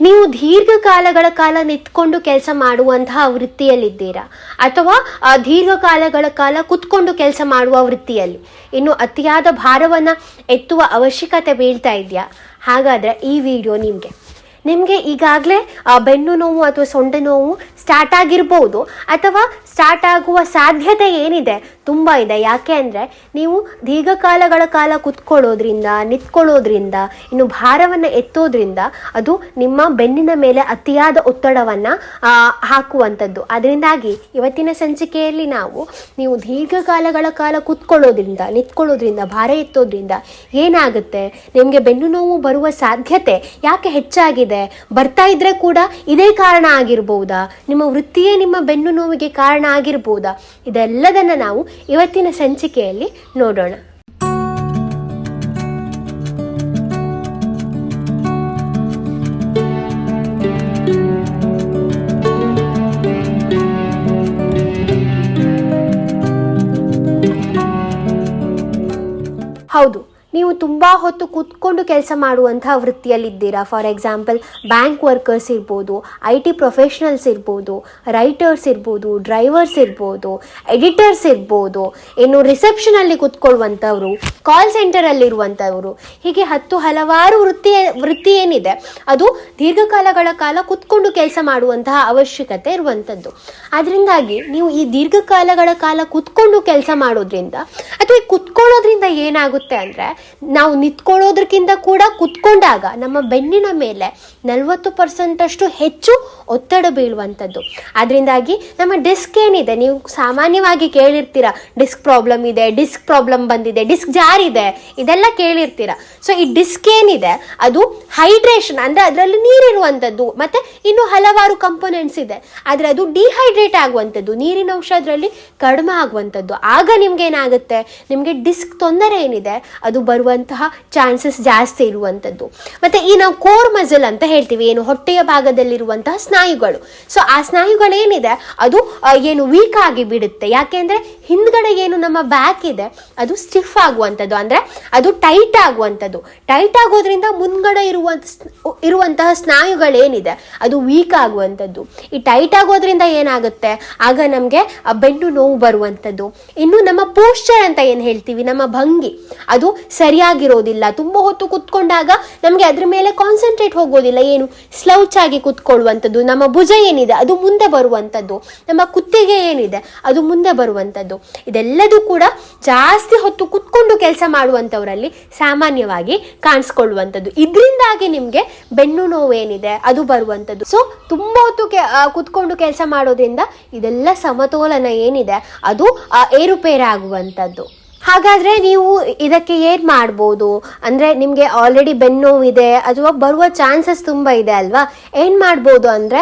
ನೀವು ದೀರ್ಘಕಾಲಗಳ ಕಾಲ ನಿಂತ್ಕೊಂಡು ಕೆಲಸ ಮಾಡುವಂತಹ ವೃತ್ತಿಯಲ್ಲಿದ್ದೀರಾ? ಅಥವಾ ದೀರ್ಘಕಾಲಗಳ ಕಾಲ ಕುತ್ಕೊಂಡು ಕೆಲಸ ಮಾಡುವ ವೃತ್ತಿಯಲ್ಲಿ? ಇನ್ನು ಅತಿಯಾದ ಭಾರವನ್ನು ಎತ್ತುವ ಅವಶ್ಯಕತೆ ಬೀಳ್ತಾ ಇದೆಯಾ? ಹಾಗಾದರೆ ಈ ವಿಡಿಯೋ ನಿಮಗೆ. ನಿಮಗೆ ಈಗಾಗಲೇ ಬೆನ್ನು ನೋವು ಅಥವಾ ಸೊಂಡೆ ನೋವು ಸ್ಟಾರ್ಟ್ ಆಗಿರ್ಬೋದು ಅಥವಾ ಸ್ಟಾರ್ಟ್ ಆಗುವ ಸಾಧ್ಯತೆ ಏನಿದೆ? ತುಂಬ ಇದೆ. ಯಾಕೆ ಅಂದರೆ ನೀವು ದೀರ್ಘಕಾಲಗಳ ಕಾಲ ಕುತ್ಕೊಳ್ಳೋದ್ರಿಂದ, ನಿಂತ್ಕೊಳ್ಳೋದ್ರಿಂದ, ಇನ್ನು ಭಾರವನ್ನು ಎತ್ತೋದ್ರಿಂದ ಅದು ನಿಮ್ಮ ಬೆನ್ನಿನ ಮೇಲೆ ಅತಿಯಾದ ಒತ್ತಡವನ್ನು ಹಾಕುವಂಥದ್ದು. ಅದರಿಂದಾಗಿ ಇವತ್ತಿನ ಸಂಚಿಕೆಯಲ್ಲಿ ನಾವು ನೀವು ದೀರ್ಘಕಾಲಗಳ ಕಾಲ ಕುತ್ಕೊಳ್ಳೋದ್ರಿಂದ, ನಿಂತ್ಕೊಳ್ಳೋದ್ರಿಂದ, ಭಾರ ಎತ್ತೋದ್ರಿಂದ ಏನಾಗುತ್ತೆ? ನಿಮಗೆ ಬೆನ್ನು ನೋವು ಬರುವ ಸಾಧ್ಯತೆ ಯಾಕೆ ಹೆಚ್ಚಾಗಿದೆ? ಬರ್ತಾ ಇದ್ರೆ ಕೂಡ ಇದೇ ಕಾರಣ ಆಗಿರ್ಬೋದಾ? ನಿಮ್ಮ ವೃತ್ತಿಯೇ ನಿಮ್ಮ ಬೆನ್ನು ನೋವಿಗೆ ಕಾರಣ ಆಗಿರ್ಬೋದಾ? ಇದೆಲ್ಲದನ್ನು ನಾವು ಇವತ್ತಿನ ಸಂಚಿಕೆಯಲ್ಲಿ ನೋಡೋಣ. ಹೌದು. ನೀವು ತುಂಬ ಹೊತ್ತು ಕೂತ್ಕೊಂಡು ಕೆಲಸ ಮಾಡುವಂತಹ ವೃತ್ತಿಯಲ್ಲಿದ್ದೀರಾ? ಫಾರ್ ಎಕ್ಸಾಂಪಲ್ ಬ್ಯಾಂಕ್ ವರ್ಕರ್ಸ್ ಇರ್ಬೋದು ಐ ಟಿ ಪ್ರೊಫೆಷ್ನಲ್ಸ್ ಇರ್ಬೋದು ರೈಟರ್ಸ್ ಇರ್ಬೋದು ಡ್ರೈವರ್ಸ್ ಇರ್ಬೋದು ಎಡಿಟರ್ಸ್ ಇರ್ಬೋದು, ಇನ್ನು ರಿಸೆಪ್ಷನಲ್ಲಿ ಕೂತ್ಕೊಳ್ಳುವಂಥವ್ರು ಕಾಲ್ ಸೆಂಟರಲ್ಲಿರುವಂಥವ್ರು ಹೀಗೆ ಹತ್ತು ಹಲವಾರು ವೃತ್ತಿ ವೃತ್ತಿ ಏನಿದೆ, ಅದು ದೀರ್ಘಕಾಲಗಳ ಕಾಲ ಕೂತ್ಕೊಂಡು ಕೆಲಸ ಮಾಡುವಂತಹ ಅವಶ್ಯಕತೆ ಇರುವಂಥದ್ದು. ಅದರಿಂದಾಗಿ ನೀವು ಈ ದೀರ್ಘಕಾಲಗಳ ಕಾಲ ಕೂತ್ಕೊಂಡು ಕೆಲಸ ಮಾಡೋದ್ರಿಂದ, ಅಥವಾ ಕುತ್ಕೊಳ್ಳೋದ್ರಿಂದ ಏನಾಗುತ್ತೆ ಅಂದರೆ ನಾವು ನಿಂತ್ಕೊಳ್ಳೋದ್ರಕ್ಕಿಂತ ಕೂಡ ಕುತ್ಕೊಂಡಾಗ ನಮ್ಮ ಬೆನ್ನಿನ ಮೇಲೆ ನಲವತ್ತು ಪರ್ಸೆಂಟಷ್ಟು ಹೆಚ್ಚು ಒತ್ತಡ ಬೀಳುವಂಥದ್ದು. ಅದರಿಂದಾಗಿ ನಮ್ಮ ಡಿಸ್ಕ್ ಏನಿದೆ, ನೀವು ಸಾಮಾನ್ಯವಾಗಿ ಕೇಳಿರ್ತೀರ, ಡಿಸ್ಕ್ ಪ್ರಾಬ್ಲಮ್ ಇದೆ, ಡಿಸ್ಕ್ ಪ್ರಾಬ್ಲಮ್ ಬಂದಿದೆ, ಡಿಸ್ಕ್ ಜಾರಿದೆ, ಇದೆಲ್ಲ ಕೇಳಿರ್ತೀರ. ಸೊ ಈ ಡಿಸ್ಕ್ ಏನಿದೆ, ಅದು ಹೈಡ್ರೇಷನ್, ಅಂದರೆ ಅದರಲ್ಲಿ ನೀರಿರುವಂಥದ್ದು, ಮತ್ತು ಇನ್ನು ಹಲವಾರು ಕಂಪೋನೆಂಟ್ಸ್ ಇದೆ. ಆದರೆ ಅದು ಡಿಹೈಡ್ರೇಟ್ ಆಗುವಂಥದ್ದು, ನೀರಿನ ಅಂಶ ಅದರಲ್ಲಿ ಕಡಿಮೆ ಆಗುವಂಥದ್ದು. ಆಗ ನಿಮ್ಗೆ ಏನಾಗುತ್ತೆ? ನಿಮಗೆ ಡಿಸ್ಕ್ ತೊಂದರೆ ಏನಿದೆ, ಅದು ಬರುವಂತಹ ಚಾನ್ಸಸ್ ಜಾಸ್ತಿ ಇರುವಂಥದ್ದು ಮತ್ತೆ ಈ ನಾವು ಕೋರ್ ಮಸಲ್ ಅಂತ ಹೇಳ್ತೀವಿ, ಏನು ಹೊಟ್ಟೆಯ ಭಾಗದಲ್ಲಿರುವಂತಹ ಸ್ನಾಯುಗಳು. ಸೊ ಆ ಸ್ನಾಯುಗಳೇನಿದೆ, ಅದು ಏನು ವೀಕ್ ಆಗಿ ಬಿಡುತ್ತೆ. ಯಾಕೆಂದ್ರೆ ಹಿಂದ್ಗಡೆ ಏನು ನಮ್ಮ ಬ್ಯಾಕ್ ಇದೆ, ಅದು ಸ್ಟಿಫ್ ಆಗುವಂಥದ್ದು ಅಂದ್ರೆ ಅದು ಟೈಟ್ ಆಗುವಂಥದ್ದು ಟೈಟ್ ಆಗೋದ್ರಿಂದ ಮುಂದ್ಗಡೆ ಇರುವಂತ, ಇರುವಂತಹ ಸ್ನಾಯುಗಳೇನಿದೆ, ಅದು ವೀಕ್ ಆಗುವಂಥದ್ದು ಈ ಟೈಟ್ ಆಗೋದ್ರಿಂದ ಏನಾಗುತ್ತೆ? ಆಗ ನಮಗೆ ಬೆನ್ನು ನೋವು ಬರುವಂಥದ್ದು ಇನ್ನು ನಮ್ಮ ಪೋಶ್ಚರ್ ಅಂತ ಏನು ಹೇಳ್ತೀವಿ? ನಮ್ಮ ಭಂಗಿ. ಅದು ಸರಿಯಾಗಿರೋದಿಲ್ಲ. ತುಂಬ ಹೊತ್ತು ಕುತ್ಕೊಂಡಾಗ ನಮಗೆ ಅದ್ರ ಮೇಲೆ ಕಾನ್ಸಂಟ್ರೇಟ್ ಹೋಗೋದಿಲ್ಲ. ಏನು? ಸ್ಲೌಚ್ ಆಗಿ ಕುತ್ಕೊಳ್ಳುವಂಥದ್ದು. ನಮ್ಮ ಭುಜ ಏನಿದೆ? ಅದು ಮುಂದೆ ಬರುವಂಥದ್ದು. ನಮ್ಮ ಕುತ್ತಿಗೆ ಏನಿದೆ? ಅದು ಮುಂದೆ ಬರುವಂಥದ್ದು. ಇದೆಲ್ಲದೂ ಕೂಡ ಜಾಸ್ತಿ ಹೊತ್ತು ಕುತ್ಕೊಂಡು ಕೆಲಸ ಮಾಡುವಂಥವರಲ್ಲಿ ಸಾಮಾನ್ಯವಾಗಿ ಕಾಣಿಸ್ಕೊಳ್ಳುವಂಥದ್ದು. ಇದರಿಂದಾಗಿ ನಿಮಗೆ ಬೆನ್ನು ನೋವು ಏನಿದೆ ಅದು ಬರುವಂಥದ್ದು. ಸೊ ತುಂಬ ಹೊತ್ತು ಕೆ ಕುತ್ಕೊಂಡು ಕೆಲಸ ಮಾಡೋದ್ರಿಂದ ಇದೆಲ್ಲ ಸಮತೋಲನ ಏನಿದೆ? ಅದು ಏರುಪೇರಾಗುವಂಥದ್ದು. ಹಾಗಾದ್ರೆ ನೀವು ಇದಕ್ಕೆ ಏನು ಮಾಡ್ಬೋದು? ಅಂದರೆ ನಿಮಗೆ ಆಲ್ರೆಡಿ ಬೆನ್ನೋವಿದೆ ಅಥವಾ ಬರುವ ಚಾನ್ಸಸ್ ತುಂಬ ಇದೆ ಅಲ್ವಾ? ಏನು ಮಾಡ್ಬೋದು ಅಂದರೆ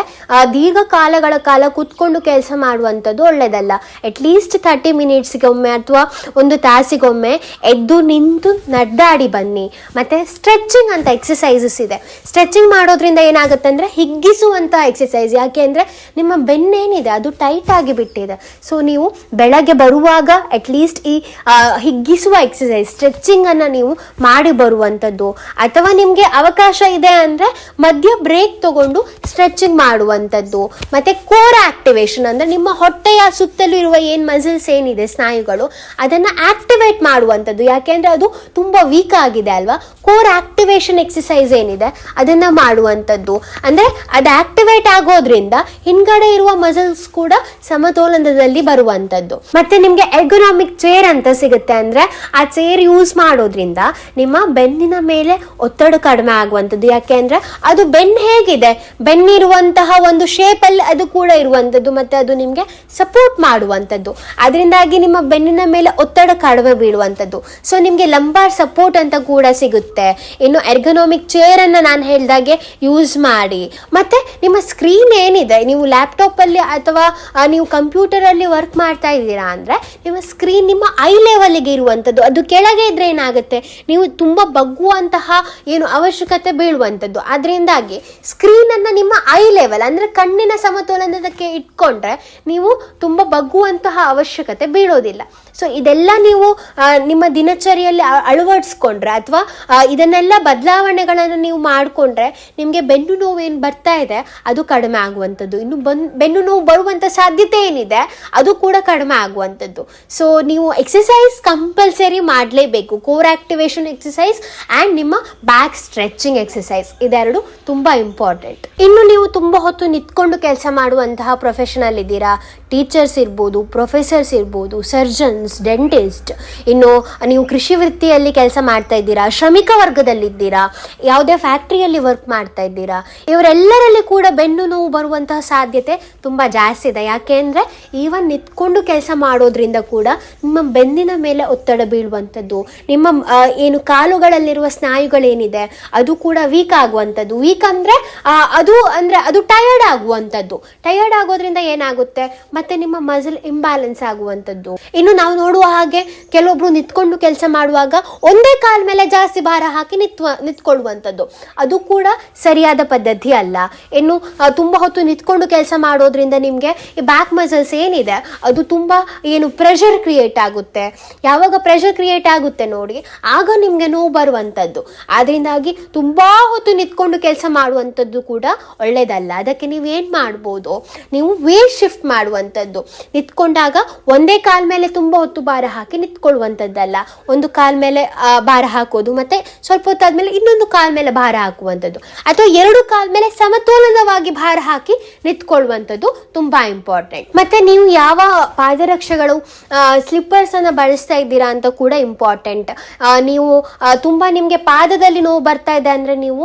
ದೀರ್ಘಕಾಲಗಳ ಕಾಲ ಕುತ್ಕೊಂಡು ಕೆಲಸ ಮಾಡುವಂಥದ್ದು ಒಳ್ಳೆಯದಲ್ಲ ಅಟ್ಲೀಸ್ಟ್ ಥರ್ಟಿ ಮಿನಿಟ್ಸ್ಗೊಮ್ಮೆ ಅಥವಾ ಒಂದು ತಾಸಿಗೊಮ್ಮೆ ಎದ್ದು ನಿಂತು ನಡ್ದಾಡಿ ಬನ್ನಿ. ಮತ್ತು ಸ್ಟ್ರೆಚಿಂಗ್ ಅಂತ ಎಕ್ಸಸೈಸಸ್ ಇದೆ. ಸ್ಟ್ರೆಚಿಂಗ್ ಮಾಡೋದ್ರಿಂದ ಏನಾಗುತ್ತೆ ಅಂದರೆ ಹಿಗ್ಗಿಸುವಂಥ ಎಕ್ಸಸೈಸ್ ಯಾಕೆ ಅಂದರೆ ನಿಮ್ಮ ಬೆನ್ನೇನಿದೆ ಅದು ಟೈಟ್ ಆಗಿ ಬಿಟ್ಟಿದೆ. ಸೊ ನೀವು ಬೆಳಗ್ಗೆ ಬರುವಾಗ ಅಟ್ಲೀಸ್ಟ್ ಈ ಆ, ಹಿಗ್ಗಿಸುವ ಎಕ್ಸಸೈಸ್ ಸ್ಟ್ರೆಚಿಂಗ್ ಅನ್ನ ನೀವು ಮಾಡಿ ಬರುವಂಥದ್ದು ಅಥವಾ ನಿಮಗೆ ಅವಕಾಶ ಇದೆ ಅಂದರೆ ಮಧ್ಯ ಬ್ರೇಕ್ ತಗೊಂಡು ಸ್ಟ್ರೆಚಿಂಗ್ ಮಾಡುವಂಥದ್ದು ಮತ್ತೆ ಕೋರ್ ಆಕ್ಟಿವೇಶನ್ ಅಂದರೆ ನಿಮ್ಮ ಹೊಟ್ಟೆಯ ಸುತ್ತಲೂ ಇರುವ ಏನು ಮಸಲ್ಸ್ ಏನಿದೆ, ಸ್ನಾಯುಗಳು, ಅದನ್ನು ಆಕ್ಟಿವೇಟ್ ಮಾಡುವಂಥದ್ದು ಯಾಕೆಂದರೆ ಅದು ತುಂಬ ವೀಕ್ ಆಗಿದೆ ಅಲ್ವಾ? ಕೋರ್ ಆಕ್ಟಿವೇಶನ್ ಎಕ್ಸಸೈಸ್ ಏನಿದೆ, ಅದನ್ನು ಮಾಡುವಂಥದ್ದು ಅಂದರೆ ಅದು ಆಕ್ಟಿವೇಟ್ ಆಗೋದ್ರಿಂದ ಹಿಂದ್ಗಡೆ ಇರುವ ಮಸಲ್ಸ್ ಕೂಡ ಸಮತೋಲನದಲ್ಲಿ ಬರುವಂಥದ್ದು ಮತ್ತೆ ನಿಮಗೆ ಎರ್ಗೊನಾಮಿಕ್ ಚೇರ್ ಅಂತ ಸಿಗುತ್ತೆ. ಅಂದರೆ ಆ ಚೇರ್ ಯೂಸ್ ಮಾಡೋದ್ರಿಂದ ನಿಮ್ಮ ಬೆನ್ನಿನ ಮೇಲೆ ಒತ್ತಡ ಕಡಿಮೆ ಆಗುವಂಥದ್ದು. ಯಾಕೆ ಅಂದರೆ ಅದು ಬೆನ್ನು ಹೇಗಿದೆ? ಬೆನ್ನಿರುವಂತಹ ಒಂದು ಶೇಪಲ್ಲಿ ಅದು ಕೂಡ ಇರುವಂಥದ್ದು ಮತ್ತು ಅದು ನಿಮಗೆ ಸಪೋರ್ಟ್ ಮಾಡುವಂಥದ್ದು. ಅದರಿಂದಾಗಿ ನಿಮ್ಮ ಬೆನ್ನಿನ ಮೇಲೆ ಒತ್ತಡ ಕಡಿಮೆ ಬೀಳುವಂಥದ್ದು. ಸೊ ನಿಮಗೆ ಲಂಬಾರ್ ಸಪೋರ್ಟ್ ಅಂತ ಕೂಡ ಸಿಗುತ್ತೆ. ಇನ್ನು ಎರ್ಗನಾಮಿಕ್ ಚೇರನ್ನು ನಾನು ಹೇಳಿದಾಗೆ ಯೂಸ್ ಮಾಡಿ. ಮತ್ತು ನಿಮ್ಮ ಸ್ಕ್ರೀನ್ ಏನಿದೆ? ನೀವು ಲ್ಯಾಪ್ಟಾಪಲ್ಲಿ ಅಥವಾ ನೀವು ಕಂಪ್ಯೂಟರಲ್ಲಿ ವರ್ಕ್ ಮಾಡ್ತಾ ಇದ್ದೀರಾ ಅಂದರೆ ನಿಮ್ಮ ಸ್ಕ್ರೀನ್ ನಿಮ್ಮ ಐ ಲೆವೆಲ್ಗೆ ಇರುವಂಥದ್ದು ಅದು ಕೆಳಗೆ ಇದ್ರೆ ಏನಾಗುತ್ತೆ? ನೀವು ತುಂಬ ಬಗ್ಗುವಂತಹ ಏನು ಅವಶ್ಯಕತೆ ಬೀಳುವಂಥದ್ದು ಅದರಿಂದಾಗಿ ಸ್ಕ್ರೀನನ್ನು ನಿಮ್ಮ ಐ ಲೆವೆಲ್ ಅಂದರೆ ಕಣ್ಣಿನ ಸಮತೋಲನದಕ್ಕೆ ಇಟ್ಕೊಂಡ್ರೆ ನೀವು ತುಂಬ ಬಗ್ಗುವಂತಹ ಅವಶ್ಯಕತೆ ಬೀಳೋದಿಲ್ಲ. ಸೊ ಇದೆಲ್ಲ ನೀವು ನಿಮ್ಮ ದಿನಚರಿಯಲ್ಲಿ ಅಳವಡಿಸ್ಕೊಂಡ್ರೆ ಅಥವಾ ಇದನ್ನೆಲ್ಲ ಬದಲಾವಣೆಗಳನ್ನು ನೀವು ಮಾಡಿಕೊಂಡ್ರೆ ನಿಮಗೆ ಬೆನ್ನು ನೋವು ಏನು ಬರ್ತಾ ಇದೆ? ಅದು ಕಡಿಮೆ ಆಗುವಂಥದ್ದು ಇನ್ನು ಬನ್, ಬೆನ್ನು ನೋವು ಬರುವಂಥ ಸಾಧ್ಯತೆ ಏನಿದೆ? ಅದು ಕೂಡ ಕಡಿಮೆ ಆಗುವಂಥದ್ದು ಸೊ ನೀವು ಎಕ್ಸಸೈಸ್ ಕಂಪಲ್ಸರಿ ಮಾಡಲೇಬೇಕು. ಕೋರ್ ಆಕ್ಟಿವೇಶನ್ ಎಕ್ಸಸೈಸ್ ಆ್ಯಂಡ್ ನಿಮ್ಮ ಬ್ಯಾಕ್ ಸ್ಟ್ರೆಚಿಂಗ್ ಎಕ್ಸಸೈಸ್ ಇದೆರಡು ತುಂಬ ಇಂಪಾರ್ಟೆಂಟ್ ಇನ್ನು ನೀವು ತುಂಬ ಹೊತ್ತು ನಿಂತ್ಕೊಂಡು ಕೆಲಸ ಮಾಡುವಂತಹ ಪ್ರೊಫೆಷನಲ್ ಇದ್ದೀರಾ? ಟೀಚರ್ಸ್ ಇರ್ಬೋದು ಪ್ರೊಫೆಸರ್ಸ್ ಇರ್ಬೋದು ಸರ್ಜನ್ಸ್ ಡೆಂಟಿಸ್ಟ್ ಇನ್ನು ನೀವು ಕೃಷಿ ವೃತ್ತಿಯಲ್ಲಿ ಕೆಲಸ ಮಾಡ್ತಾ ಇದ್ದೀರಾ? ಶ್ರಮಿಕ ವರ್ಗದಲ್ಲಿದ್ದೀರಾ? ಯಾವುದೇ ಫ್ಯಾಕ್ಟ್ರಿಯಲ್ಲಿ ವರ್ಕ್ ಮಾಡ್ತಾ ಇದ್ದೀರಾ? ಇವರೆಲ್ಲರಲ್ಲಿ ಕೂಡ ಬೆನ್ನು ನೋವು ಬರುವಂತಹ ಸಾಧ್ಯತೆ ತುಂಬ ಜಾಸ್ತಿ ಇದೆ. ಯಾಕೆ ಅಂದರೆ ಈವನ್ ನಿಂತ್ಕೊಂಡು ಕೆಲಸ ಮಾಡೋದ್ರಿಂದ ಕೂಡ ನಿಮ್ಮ ಬೆನ್ನಿನ ಮೇಲೆ ಒತ್ತಡ ಬೀಳುವಂಥದ್ದು, ನಿಮ್ಮ ಏನು ಕಾಲುಗಳಲ್ಲಿರುವ ಸ್ನಾಯುಗಳೇನಿದೆ, ಅದು ಕೂಡ ವೀಕ್ ಆಗುವಂಥದ್ದು. ವೀಕ್ ಅಂದರೆ ಅದು ಅಂದರೆ ಅದು ಟಯರ್ಡ್ ಆಗುವಂಥದ್ದು. ಟಯರ್ಡ್ ಆಗೋದ್ರಿಂದ ಏನಾಗುತ್ತೆ? ಮತ್ತೆ ನಿಮ್ಮ ಮಸಲ್ ಇಂಬ್ಯಾಲೆನ್ಸ್ ಆಗುವಂಥದ್ದು. ಇನ್ನು ನಾವು ನೋಡುವ ಹಾಗೆ ಕೆಲವೊಬ್ರು ನಿಂತ್ಕೊಂಡು ಕೆಲಸ ಮಾಡುವಾಗ ಒಂದೇ ಕಾಲ ಮೇಲೆ ಜಾಸ್ತಿ ಭಾರ ಹಾಕಿ ನಿತ್ವ, ನಿಂತ್ಕೊಳ್ಳುವಂಥದ್ದು. ಅದು ಕೂಡ ಸರಿಯಾದ ಪದ್ಧತಿ ಅಲ್ಲ. ಇನ್ನು ತುಂಬ ಹೊತ್ತು ನಿಂತ್ಕೊಂಡು ಕೆಲಸ ಮಾಡೋದ್ರಿಂದ ನಿಮಗೆ ಈ ಬ್ಯಾಕ್ ಮಸಲ್ಸ್ ಏನಿದೆ, ಅದು ತುಂಬ, ಏನು ಪ್ರೆಷರ್ ಕ್ರಿಯೇಟ್ ಆಗುತ್ತೆ. ಯಾವಾಗ ಪ್ರೆಷರ್ ಕ್ರಿಯೇಟ್ ಆಗುತ್ತೆ ನೋಡಿ, ಆಗ ನಿಮಗೆ ನೋವು ಬರುವಂಥದ್ದು ಆದ್ರಿಂದಾಗಿ ತುಂಬ ಹೊತ್ತು ನಿಂತ್ಕೊಂಡು ಕೆಲಸ ಮಾಡುವಂಥದ್ದು ಕೂಡ ಒಳ್ಳೆಯದಲ್ಲ ಅದಕ್ಕೆ ನೀವು ಏನು ಮಾಡ್ಬೋದು? ನೀವು ವೇಟ್ ಶಿಫ್ಟ್ ಮಾಡುವಂಥದ್ದು ನಿಂತ್ಕೊಂಡಾಗ ಒಂದೇ ಕಾಲ ಮೇಲೆ ತುಂಬ ಹೊತ್ತು ಭಾರ ಹಾಕಿ ನಿಂತ್ಕೊಳ್ಳುವಂಥದ್ದಲ್ಲ ಒಂದು ಕಾಲ ಮೇಲೆ ಭಾರ ಹಾಕೋದು ಮತ್ತೆ ಸ್ವಲ್ಪ ಹೊತ್ತಾದ್ಮೇಲೆ ಇನ್ನೊಂದು ಕಾಲ ಮೇಲೆ ಭಾರ ಹಾಕುವಂಥದ್ದು ಅಥವಾ ಎರಡು ಕಾಲ ಮೇಲೆ ಸಮತೋಲನವಾಗಿ ಭಾರ ಹಾಕಿ ನಿಂತ್ಕೊಳ್ಳುವಂಥದ್ದು ತುಂಬ ಇಂಪಾರ್ಟೆಂಟ್ ಮತ್ತೆ ನೀವು ಯಾವ ಪಾದರಕ್ಷೆಗಳು ಸ್ಲಿಪ್ಪರ್ಸ್ ಅನ್ನ ಬಳಸ್ತಾ ಇದ್ದೀರಾ ಅಂತ ಕೂಡ ಇಂಪಾರ್ಟೆಂಟ್ ನೀವು ತುಂಬಾ ನಿಮಗೆ ಪಾದದಲ್ಲಿ ನೋವು ಬರ್ತಾ ಇದೆ ಅಂದ್ರೆ ನೀವು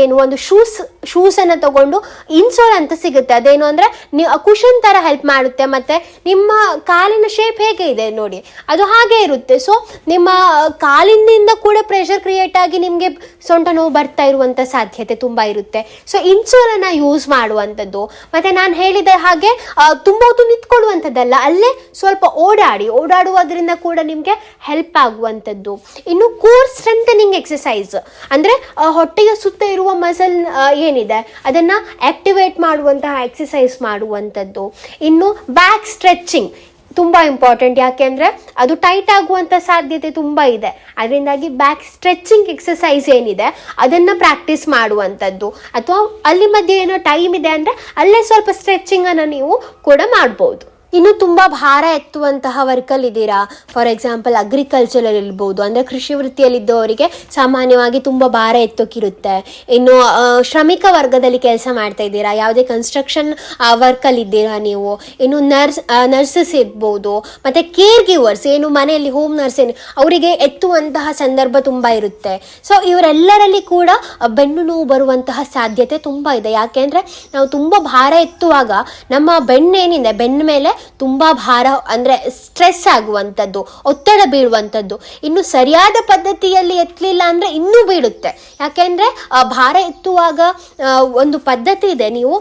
ಏನು, ಒಂದು ಶೂಸ್ ಶೂಸ್ ಅನ್ನ ತಗೊಂಡು ಇನ್ಸೋಲ್ ಅಂತ ಸಿಗುತ್ತೆ. ಅದೇನು ಅಂದ್ರೆ ನೀವು ಕುಷನ್ ತರ ಹೆಲ್ಪ್ ಮಾಡುತ್ತೆ ಮತ್ತೆ ನಿಮ್ಮ ಕಾಲಿನ ಶೇಪ್ ಹೇಗೆ ಇದೆ ನೋಡಿ. ಅದು ಹಾಗೆ ಇರುತ್ತೆ. ಸೊ ನಿಮ್ಮ ಕಾಲಿನಿಂದ ಕೂಡ ಪ್ರೆಷರ್ ಕ್ರಿಯೇಟ್ ಆಗಿ ನಿಮಗೆ ಸೊಂಟ ನೋವು ಬರ್ತಾ ಇರುವಂತ ಸಾಧ್ಯತೆ ತುಂಬಾ ಇರುತ್ತೆ. ಸೊ ಇನ್ಸೋಲ್ ಅನ್ನ ಯೂಸ್ ಮಾಡುವಂಥದ್ದು. ಮತ್ತೆ ನಾನು ಹೇಳಿದ ಹಾಗೆ ತುಂಬ ಹೊತ್ತು ನಿಂತ್ಕೊಳ್ಳುವಂಥದ್ದಲ್ಲ, ಅಲ್ಲೇ ಸ್ವಲ್ಪ ಓಡಾಡಿ, ಓಡಾಡುವುದರಿಂದ ಕೂಡ ನಿಮಗೆ ಹೆಲ್ಪ್ ಆಗುವಂಥದ್ದು. ಇನ್ನು ಕೋರ್ ಸ್ಟ್ರೆಂಥನಿಂಗ್ ಎಕ್ಸಸೈಸ್ ಅಂದರೆ ಹೊಟ್ಟೆಯ ಸುತ್ತ ಇರುವ ಮಸಲ್ ಏನಿದೆ? ಅದನ್ನು ಆಕ್ಟಿವೇಟ್ ಮಾಡುವಂತಹ ಎಕ್ಸಸೈಸ್ ಮಾಡುವಂಥದ್ದು. ಇನ್ನು ಬ್ಯಾಕ್ ಸ್ಟ್ರೆಚಿಂಗ್ ತುಂಬ ಇಂಪಾರ್ಟೆಂಟ್ ಯಾಕೆಂದರೆ ಅದು ಟೈಟ್ ಆಗುವಂಥ ಸಾಧ್ಯತೆ ತುಂಬ ಇದೆ. ಅದರಿಂದಾಗಿ ಬ್ಯಾಕ್ ಸ್ಟ್ರೆಚಿಂಗ್ ಎಕ್ಸಸೈಸ್ ಏನಿದೆ, ಅದನ್ನು ಪ್ರಾಕ್ಟೀಸ್ ಮಾಡುವಂಥದ್ದು. ಅಥವಾ ಅಲ್ಲಿ ಮಧ್ಯೆ ಏನೋ ಟೈಮ್ ಇದೆ ಅಂದರೆ ಅಲ್ಲೇ ಸ್ವಲ್ಪ ಸ್ಟ್ರೆಚಿಂಗನ್ನು ನೀವು ಕೂಡ ಮಾಡ್ಬೋದು. ಇನ್ನು ತುಂಬ ಭಾರ ಎತ್ತುವಂತಹ ವರ್ಕಲ್ಲಿ ಇದ್ದೀರಾ? ಫಾರ್ ಎಕ್ಸಾಂಪಲ್ ಅಲ್ಲಿ ಇರ್ಬೋದು, ಅಂದರೆ ಕೃಷಿ ವೃತ್ತಿಯಲ್ಲಿದ್ದವರಿಗೆ ಸಾಮಾನ್ಯವಾಗಿ ತುಂಬ ಭಾರ ಎತ್ತೋಕ್ಕಿರುತ್ತೆ ಇನ್ನು ಶ್ರಮಿಕ ವರ್ಗದಲ್ಲಿ ಕೆಲಸ ಮಾಡ್ತಾ ಇದ್ದೀರಾ? ಯಾವುದೇ ಕನ್ಸ್ಟ್ರಕ್ಷನ್ ವರ್ಕಲ್ಲಿ ಇದ್ದೀರಾ ನೀವು? ಇನ್ನು ನರ್ಸ್ ನರ್ಸಸ್ ಇರ್ಬೋದು, ಮತ್ತು ಕೇರ್ ಗಿವರ್ಸ್ ಏನು ಮನೆಯಲ್ಲಿ ಹೋಮ್ ನರ್ಸ್ ಏನು, ಅವರಿಗೆ ಎತ್ತುವಂತಹ ಸಂದರ್ಭ ತುಂಬ ಇರುತ್ತೆ. ಸೊ ಇವರೆಲ್ಲರಲ್ಲಿ ಕೂಡ ಬೆನ್ನು ನೋವು ಬರುವಂತಹ ಸಾಧ್ಯತೆ ತುಂಬ ಇದೆ. ಯಾಕೆಂದರೆ ನಾವು ತುಂಬ ಭಾರ ಎತ್ತುವಾಗ ನಮ್ಮ ಬೆನ್ನೇನಿದೆ ಬೆನ್ನ ಮೇಲೆ ತುಂಬ ಭಾರ, ಅಂದರೆ ಸ್ಟ್ರೆಸ್ ಆಗುವಂಥದ್ದು, ಒತ್ತಡ ಬೀಳುವಂಥದ್ದು. ಇನ್ನು ಸರಿಯಾದ ಪದ್ಧತಿಯಲ್ಲಿ ಎತ್ತಲಿಲ್ಲ ಅಂದರೆ ಇನ್ನೂ ಬೀಳುತ್ತೆ. ಯಾಕೆಂದರೆ ಭಾರ ಎತ್ತುವಾಗ ಒಂದು ಪದ್ಧತಿ ಇದೆ. ನೀವು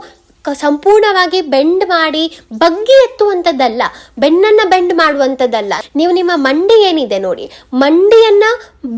ಸಂಪೂರ್ಣವಾಗಿ ಬೆಂಡ್ ಮಾಡಿ ಬಗ್ಗಿ ಎತ್ತುವಂಥದ್ದಲ್ಲ, ಬೆನ್ನನ್ನು ಬೆಂಡ್ ಮಾಡುವಂಥದ್ದಲ್ಲ. ನೀವು ನಿಮ್ಮ ಮಂಡಿ ಏನಿದೆ ನೋಡಿ, ಮಂಡಿಯನ್ನ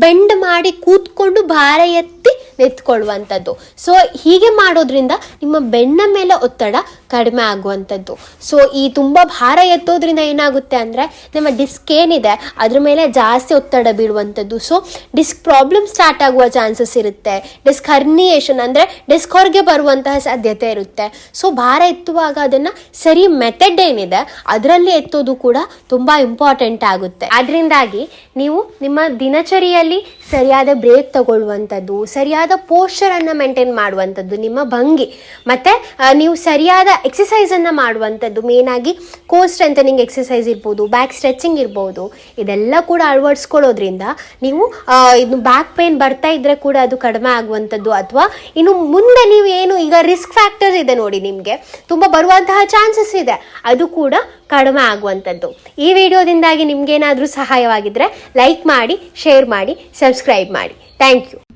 ಬೆಂಡ್ ಮಾಡಿ ಕೂತ್ಕೊಂಡು ಭಾರ ಎತ್ತಿ ನಿಂತ್ಕೊಳ್ಳುವಂಥದ್ದು ಸೊ ಹೀಗೆ ಮಾಡೋದ್ರಿಂದ ನಿಮ್ಮ ಬೆನ್ನ ಮೇಲೆ ಒತ್ತಡ ಕಡಿಮೆ ಆಗುವಂಥದ್ದು. ಸೊ ಈ ತುಂಬ ಭಾರ ಎತ್ತೋದ್ರಿಂದ ಏನಾಗುತ್ತೆ ಅಂದರೆ, ನಿಮ್ಮ ಡಿಸ್ಕ್ ಏನಿದೆ, ಅದ್ರ ಮೇಲೆ ಜಾಸ್ತಿ ಒತ್ತಡ ಬೀಳುವಂಥದ್ದು. ಸೊ ಡಿಸ್ಕ್ ಪ್ರಾಬ್ಲಮ್ ಸ್ಟಾರ್ಟ್ ಆಗುವ ಚಾನ್ಸಸ್ ಇರುತ್ತೆ. ಡಿಸ್ಕ್ ಹರ್ನಿಯೇಷನ್ ಅಂದರೆ ಡಿಸ್ಕ್ ಹೊರಗೆ ಬರುವಂತಹ ಸಾಧ್ಯತೆ ಇರುತ್ತೆ. ಸೊ ಭಾರ ಎತ್ತುವಾಗ ಅದನ್ನು ಸರಿ ಮೆಥಡ್ ಏನಿದೆ, ಅದರಲ್ಲಿ ಎತ್ತೋದು ಕೂಡ ತುಂಬ ಇಂಪಾರ್ಟೆಂಟ್ ಆಗುತ್ತೆ. ಅದರಿಂದಾಗಿ ನೀವು ನಿಮ್ಮ ದಿನಚರಿಯಲ್ಲಿ ಸರಿಯಾದ ಬ್ರೇಕ್ ತಗೊಳ್ಳುವಂಥದ್ದು, ಸರಿಯಾದ ಪೋಸ್ಚರನ್ನು ಮೇಂಟೈನ್ ಮಾಡುವಂಥದ್ದು, ನಿಮ್ಮ ಭಂಗಿ, ಮತ್ತು ನೀವು ಸರಿಯಾದ ಎಕ್ಸಸೈಸನ್ನು ಮಾಡುವಂಥದ್ದು ಮೇನಾಗಿ ಕೋ ಸ್ಟ್ರೆಂಥನಿಂಗ್ ಎಕ್ಸಸೈಸ್ ಇರ್ಬೋದು ಬ್ಯಾಕ್ ಸ್ಟ್ರೆಚಿಂಗ್ ಇರ್ಬೋದು, ಇದೆಲ್ಲ ಕೂಡ ಅಳವಡಿಸ್ಕೊಳ್ಳೋದ್ರಿಂದ ನೀವು ಇದು ಬ್ಯಾಕ್ ಪೇನ್ ಬರ್ತಾ ಇದ್ರೆ ಕೂಡ ಅದು ಕಡಿಮೆ ಆಗುವಂಥದ್ದು, ಅಥವಾ ಇನ್ನು ಮುಂದೆ ನೀವು ಏನು ಈಗ ರಿಸ್ಕ್ ಫ್ಯಾಕ್ಟರ್ಸ್ ಇದೆ ನೋಡಿ ನಿಮಗೆ ತುಂಬ ಬರುವಂತಹ ಚಾನ್ಸಸ್ ಇದೆ. ಅದು ಕೂಡ ಕಡಿಮೆ ಆಗುವಂಥದ್ದು ಈ ವಿಡಿಯೋದಿಂದಾಗಿ ನಿಮಗೇನಾದರೂ ಸಹಾಯವಾಗಿದ್ದರೆ ಲೈಕ್ ಮಾಡಿ ಶೇರ್ ಮಾಡಿ ಸಬ್ಸ್ಕ್ರೈಬ್ ಮಾಡಿ. Thank you